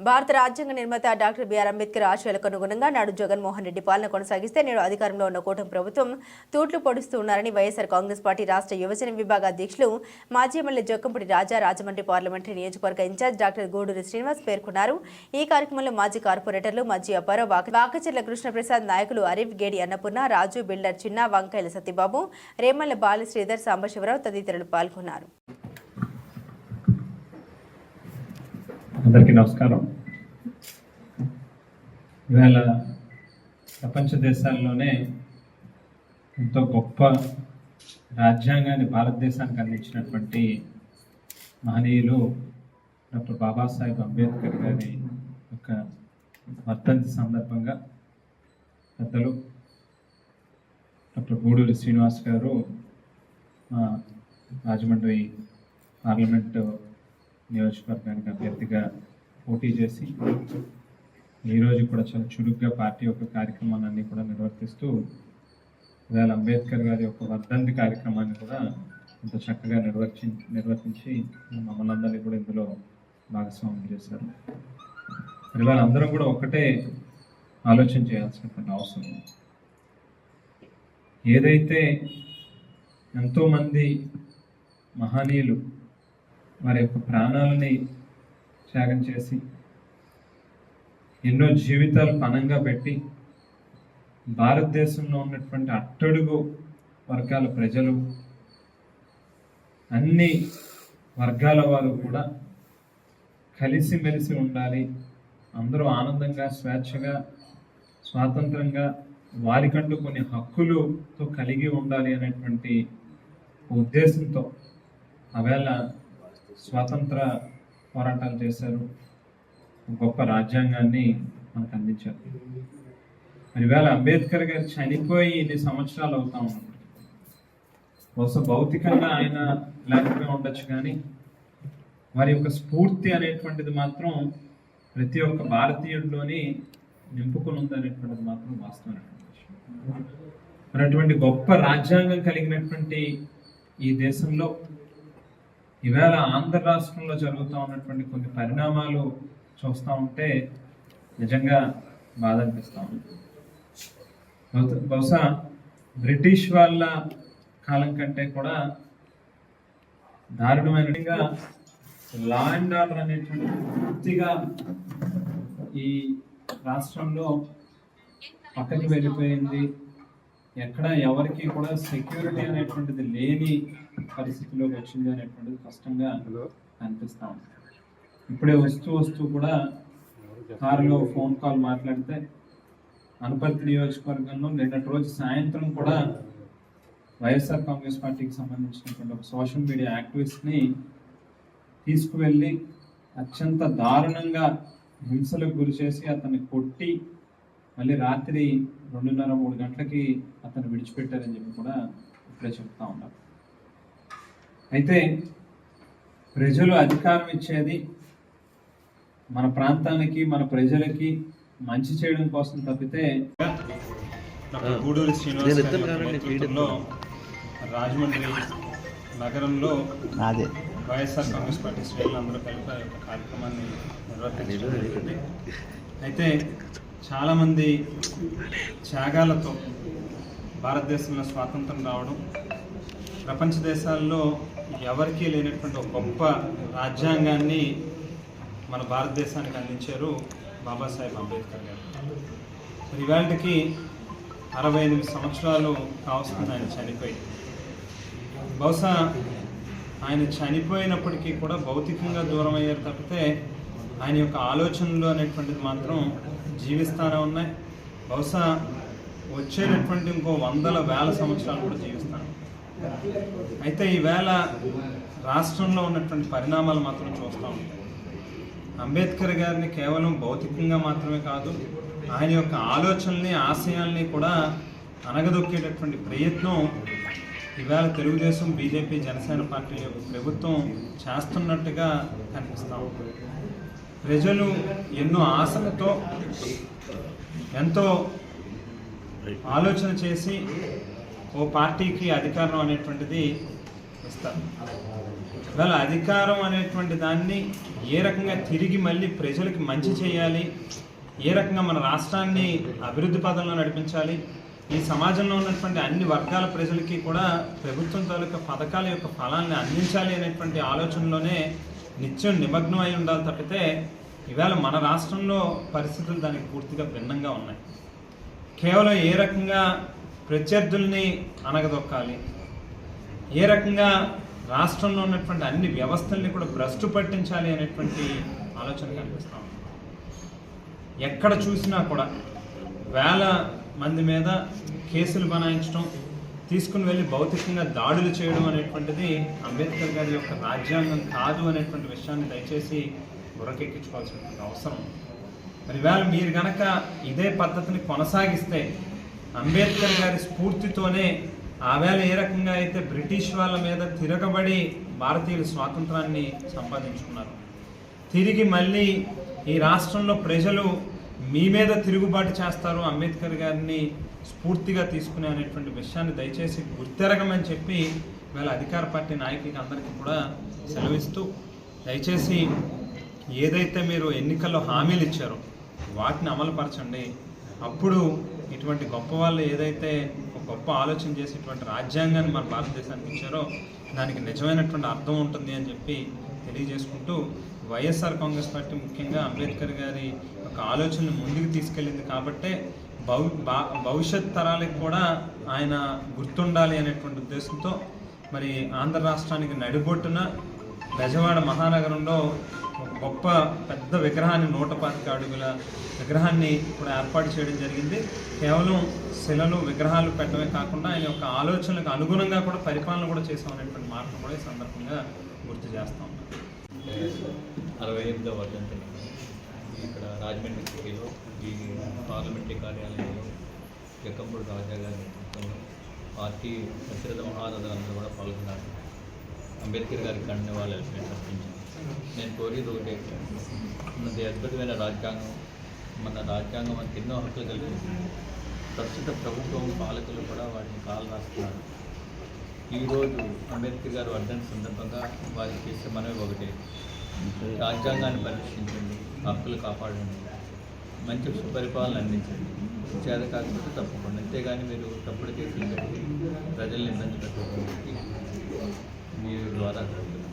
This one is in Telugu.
భారత రాజ్యాంగ నిర్మాత డాక్టర్ బిఆర్ అంబేద్కర్ ఆశయాలకు అనుగుణంగా నాడు జగన్మోహన్ రెడ్డి పాలన కొనసాగిస్తే నేడు అధికారంలో ఉన్న కూటమి ప్రభుత్వం తూట్లు పొడుస్తూ ఉన్నారని వైఎస్ఆర్ కాంగ్రెస్ పార్టీ రాష్ట్ర యువజన విభాగ అధ్యక్షులు మాజీ ఎమ్మెల్యే జొక్కంపూడి రాజా రాజమండ్రి పార్లమెంటరీ నియోజకవర్గ ఇన్ఛార్జ్ డాక్టర్ గూడూరి శ్రీనివాస్ పేర్కొన్నారు. ఈ కార్యక్రమంలో మాజీ కార్పొరేటర్లు మాజీ అప్పారావు వాకచెర్ల కృష్ణప్రసాద్ నాయకులు అరీఫ్ గేడి అన్నపూర్ణ రాజు బిల్డర్ చిన్న వంకాయల సత్యబాబు రేమల్ల బాలశ్రీధర్ సాంబశివరావు తదితరులు పాల్గొన్నారు. అందరికీ నమస్కారం. ఇవాళ ప్రపంచ దేశాల్లోనే ఎంతో గొప్ప రాజ్యాంగాన్ని భారతదేశానికి అందించినటువంటి మహనీయులు డాక్టర్ బాబాసాహెబ్ అంబేద్కర్ గారి యొక్క వర్ధంతి సందర్భంగా పెద్దలు డాక్టర్ గూడూరి శ్రీనివాస్ గారు రాజమండ్రి పార్లమెంటు నియోజకవర్గానికి అభ్యర్థిగా పోటీ చేసి ఈరోజు కూడా చాలా చురుగ్గా పార్టీ యొక్క కార్యక్రమాలన్నీ కూడా నిర్వర్తిస్తూ ఇవాళ అంబేద్కర్ గారి యొక్క వర్ధంతి కార్యక్రమాన్ని కూడా ఇంత చక్కగా నిర్వర్తి నిర్వర్తించి మమ్మల్ని అందరినీ కూడా ఇందులో భాగస్వామ్యం చేశారు మరి వాళ్ళందరం కూడా ఒకటే ఆలోచన చేయాల్సినటువంటి అవసరం ఉంది. ఏదైతే ఎంతోమంది మహనీయులు వారి యొక్క ప్రాణాలని త్యాగం చేసి ఎన్నో జీవితాలు పణంగా పెట్టి భారతదేశంలో ఉన్నటువంటి అట్టడుగు వర్గాల ప్రజలు అన్ని వర్గాల వారు కూడా కలిసిమెలిసి ఉండాలి. అందరూ ఆనందంగా స్వేచ్ఛగా స్వాతంత్రంగా వారికంటూ కొన్ని హక్కులతో కలిగి ఉండాలి అనేటువంటి ఉద్దేశంతో ఆవేళ స్వాతంత్ర పోరాటాలు చేశారు. గొప్ప రాజ్యాంగాన్ని మనకు అందించారు. మరి వేళ అంబేద్కర్ గారు చనిపోయి ఇన్ని సంవత్సరాలు అవుతా ఉన్నారు. బహుశా భౌతికంగా ఆయన లేకపోయి ఉండొచ్చు కానీ వారి యొక్క స్ఫూర్తి అనేటువంటిది మాత్రం ప్రతి ఒక్క భారతీయుడిలోని నింపుకొని ఉందనేటువంటిది మాత్రం వాస్తవమైనటువంటి విషయం. మరి అటువంటి గొప్ప రాజ్యాంగం కలిగినటువంటి ఈ దేశంలో ఈవేళ ఆంధ్ర రాష్ట్రంలో జరుగుతూ ఉన్నటువంటి కొన్ని పరిణామాలు చూస్తూ ఉంటే నిజంగా బాధ అనిపిస్తూ ఉంది. బహుశా- బ్రిటిష్ వాళ్ళ కాలం కంటే కూడా దారుణమైనగా లా అండ్ ఆర్డర్ అనేటువంటి పూర్తిగా ఈ రాష్ట్రంలో పక్కకి వెళ్ళిపోయింది. ఎక్కడ ఎవరికి కూడా సెక్యూరిటీ అనేటువంటిది లేని పరిస్థితిలోకి వచ్చింది అనేటువంటిది స్పష్టంగా అనిపిస్తా ఉంది. ఇప్పుడే వస్తూ వస్తూ కూడా కారులో ఫోన్ కాల్ మాట్లాడితే అనపర్తి నియోజకవర్గంలో నిన్నటి రోజు సాయంత్రం కూడా వైఎస్ఆర్ కాంగ్రెస్ పార్టీకి సంబంధించినటువంటి ఒక సోషల్ మీడియా యాక్టివిస్ట్ని తీసుకువెళ్ళి అత్యంత దారుణంగా హింసలకు గురి చేసి అతన్ని కొట్టి మళ్ళీ రాత్రి రెండున్నర మూడు గంటలకి అతను విడిచిపెట్టారని చెప్పి కూడా ఇప్పుడే చెప్తా ఉన్నారు అయితే ప్రజలు అధికారం ఇచ్చేది మన ప్రాంతానికి మన ప్రజలకి మంచి చేయడం కోసం తప్పితే గూడూరి రాజమండ్రి నగరంలో వైఎస్ఆర్ కాంగ్రెస్ పార్టీ శ్రేణులందరూ కలిపి ఆ యొక్క కార్యక్రమాన్ని నిర్వర్తించడం జరిగింది. అయితే చాలామంది త్యాగాలతో భారతదేశంలో స్వాతంత్రం రావడం ప్రపంచ దేశాల్లో ఎవరికీ లేనటువంటి ఒక గొప్ప రాజ్యాంగాన్ని మన భారతదేశానికి అందించారు బాబాసాహెబ్ అంబేద్కర్ గారు. మరి ఇవాళకి అరవై ఎనిమిది సంవత్సరాలు కావస్తుంది ఆయన చనిపోయి బహుశా ఆయన చనిపోయినప్పటికీ కూడా భౌతికంగా దూరం అయ్యారు తప్పితే ఆయన యొక్క ఆలోచనలు అనేటువంటిది మాత్రం జీవిస్తానే ఉన్నాయి. బహుశా వచ్చేటటువంటి ఇంకో వందల వేల సంవత్సరాలు కూడా జీవిస్తాను. అయితే ఈవేళ రాష్ట్రంలో ఉన్నటువంటి పరిణామాలు మాత్రం చూస్తూ ఉంటాయి అంబేద్కర్ గారిని కేవలం భౌతికంగా మాత్రమే కాదు ఆయన యొక్క ఆలోచనల్ని ఆశయాల్ని కూడా అనగదొక్కేటటువంటి ప్రయత్నం ఈవేళ తెలుగుదేశం బీజేపీ జనసేన పార్టీ యొక్క ప్రభుత్వం చేస్తున్నట్టుగా కనిపిస్తా ఉంటుంది ప్రజలు ఎన్నో ఆశలతో ఎంతో ఆలోచన చేసి ఓ పార్టీకి అధికారం అనేటువంటిది ఇస్తారు. ఇవాళ అధికారం అనేటువంటి దాన్ని ఏ రకంగా తిరిగి మళ్ళీ ప్రజలకి మంచి చేయాలి ఏ రకంగా మన రాష్ట్రాన్ని అభివృద్ధి పదంలో నడిపించాలి ఈ సమాజంలో ఉన్నటువంటి అన్ని వర్గాల ప్రజలకి కూడా ప్రభుత్వం తాలూకా పథకాల యొక్క ఫలాన్ని అందించాలి అనేటువంటి ఆలోచనలోనే నిత్యం నిమగ్నం అయి ఉండాలి తప్పితే ఈవేళ మన రాష్ట్రంలో పరిస్థితులు దానికి పూర్తిగా భిన్నంగా ఉన్నాయి. కేవలం ఏ రకంగా ప్రత్యర్థుల్ని అనగదొక్కాలి ఏ రకంగా రాష్ట్రంలో ఉన్నటువంటి అన్ని వ్యవస్థల్ని కూడా భ్రష్టు పట్టించాలి అనేటువంటి ఆలోచన కనిపిస్తా ఉంది. ఎక్కడ చూసినా కూడా వేల మంది మీద కేసులు బనాయించడం తీసుకుని వెళ్ళి భౌతికంగా దాడులు చేయడం అనేటువంటిది అంబేద్కర్ గారి యొక్క రాజ్యాంగం కాదు అనేటువంటి విషయాన్ని దయచేసి బుర్రకెక్కించుకోవాల్సినటువంటి అవసరం. మరి వేళ మీరు గనక ఇదే పద్ధతిని కొనసాగిస్తే అంబేద్కర్ గారి స్ఫూర్తితోనే ఆవేళ ఏ రకంగా అయితే బ్రిటిష్ వాళ్ళ మీద తిరగబడి భారతీయుల స్వాతంత్రాన్ని సంపాదించుకున్నారు. తిరిగి మళ్ళీ ఈ రాష్ట్రంలో ప్రజలు మీ మీద తిరుగుబాటు చేస్తారు అంబేద్కర్ గారిని స్ఫూర్తిగా తీసుకునే అనేటువంటి విషయాన్ని దయచేసి గుర్తెరగమని చెప్పి ఇవాళ అధికార పార్టీ నాయకులకి అందరికీ కూడా సెలవిస్తూ దయచేసి ఏదైతే మీరు ఎన్నికల్లో హామీలు ఇచ్చారో వాటిని అమలుపరచండి. అప్పుడు ఇటువంటి గొప్ప వాళ్ళు ఏదైతే ఒక గొప్ప ఆలోచన చేసి ఇటువంటి రాజ్యాంగాన్ని మన భారతదేశానికి ఇచ్చారో దానికి నిజమైనటువంటి అర్థం ఉంటుంది అని చెప్పి తెలియజేసుకుంటూ వైఎస్ఆర్ కాంగ్రెస్ పార్టీ ముఖ్యంగా అంబేద్కర్ గారి ఒక ఆలోచనను ముందుకు తీసుకెళ్ళింది కాబట్టే భవి భవిష్యత్ తరాలకు కూడా ఆయన గుర్తుండాలి అనేటువంటి ఉద్దేశంతో మరి ఆంధ్ర రాష్ట్రానికి నడిబొట్టున బెజవాడ మహానగరంలో ఒక గొప్ప పెద్ద విగ్రహాన్ని నూట పాతిక అడుగుల విగ్రహాన్ని కూడా ఏర్పాటు చేయడం జరిగింది. కేవలం శిలలు విగ్రహాలు పెట్టడమే కాకుండా ఆయన యొక్క ఆలోచనలకు అనుగుణంగా కూడా పరిపాలన కూడా చేసామనేటువంటి మాటను కూడా ఈ సందర్భంగా గుర్తు చేస్తాం అరవై ఎనిమిదో వర్ధంతిని ఇక్కడ రాజమండ్రి సిటీలో ఈ పార్లమెంటరీ కార్యాలయంలో జక్కంపూడి రాజా గారి నేతృత్వంలో పార్టీ దశరథ మహారథులందరూ కూడా పాల్గొన్నారు. అంబేద్కర్ గారికి అన్ని వాళ్ళు అర్పించింది నేను కోరేది ఒకటే మనది అద్భుతమైన రాజ్యాంగం మన రాజ్యాంగం మనకి ఎన్నో హక్కులు కల్పించింది ప్రస్తుత ప్రభుత్వం పాలకులు కూడా వాటిని కాలు రాస్తున్నారు. ఈరోజు అంబేద్కర్ గారు అడ్డని సందర్భంగా వారికి చేసే మనవి ఒకటే రాజ్యాంగాన్ని పరిరక్షించండి హక్కులు కాపాడండి మంచి సుపరిపాలన అందించండి. చేత కాకపోతే తప్పకుండా. అంతేగాని మీరు తప్పుడు కేసులు పెట్టి ప్రజల్ని ఇబ్బంది పెట్టడానికి మీ ద్వారా జరుగుతుంది